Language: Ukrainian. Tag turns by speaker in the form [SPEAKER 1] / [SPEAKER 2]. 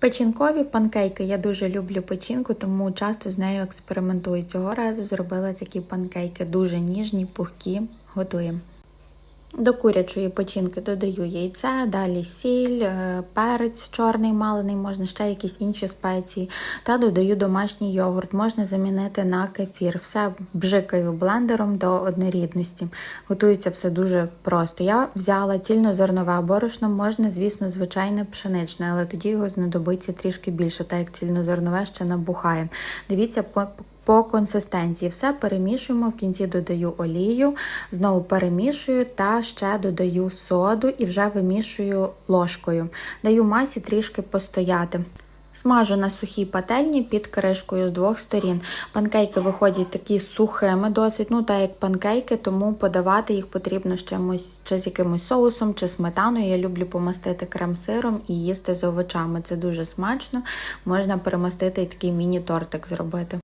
[SPEAKER 1] Печінкові панкейки. Я дуже люблю печінку, тому часто з нею експериментую. Цього разу зробила такі панкейки дуже ніжні, пухкі. Готуємо. До курячої печінки додаю яйце, далі сіль, е, перець чорний малений, можна ще якісь інші спеції. Та додаю домашній йогурт, можна замінити на кефір. Все бжикаю блендером до однорідності. Готується все дуже просто. Я взяла цільнозернове борошно, можна, звісно, звичайне пшеничне, але тоді його знадобиться трішки більше, так як цільнозернове ще набухає. Дивіться по по консистенції все перемішуємо. В кінці додаю олію, знову перемішую та ще додаю соду і вже вимішую ложкою. Даю масі трішки постояти. Смажу на сухій пательні під кришкою з двох сторін. Панкейки виходять такі сухими, досить, ну так як панкейки, тому подавати їх потрібно з чимось, чи з якимось соусом, чи сметаною. Я люблю помастити крем-сиром і їсти з овочами. Це дуже смачно. Можна перемастити і такий міні-тортик зробити.